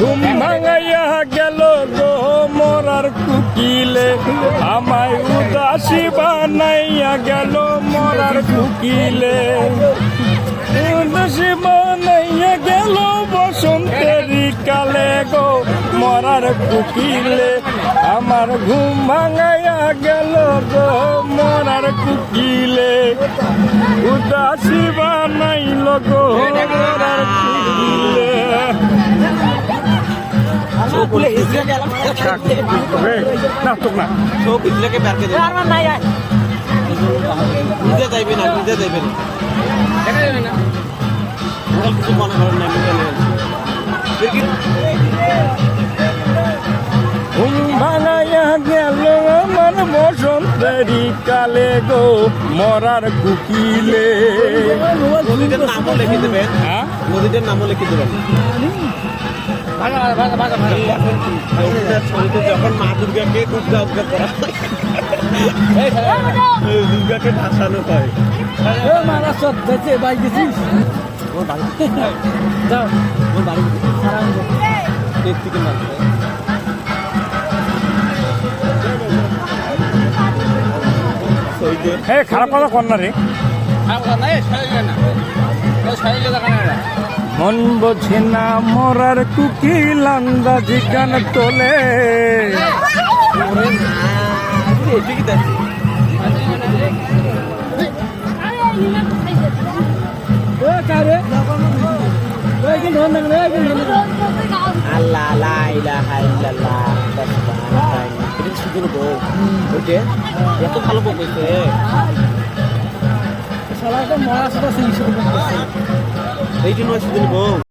ঘুম ভাঙাইয়া গেল গো মরার কুকিলে। আমায় উদাসী বানাইয়া গেল মরার কুকিলে। উদাসী বানাইয়া গেল বসন্তেরই কালে গো মরার কুকিলে। আমার ঘুম ভাঙাইয়া গেল গো মরার কুকিলে। উদাসী বানাইল গো মরার কুকিলে না তো না। নিজে যাইবে না নিজে যাইবে না। কিছু মনে করেন না আমি চলে গেছি। বসন্তেরই কালে গো মরার কুকিলে নদীটার নামও লিখে দেবেন হ্যাঁ নদীটার নামও লিখে দেবেন যখন মা দুর্গাকে উদ্গা উদ্গা করা হয়, দুর্গাকে ভাসানো হয় এর থেকে মারতে হয়। ওই যে হে খারাপ কথা কর না রে। মন বোঝে না মরার কুকিল আন্দাজি গান তোলে। দেখছি আল্লাহ শুধু বউ ওইটে? এত ভালো বউ কইছে এই জন্য শুধু বউ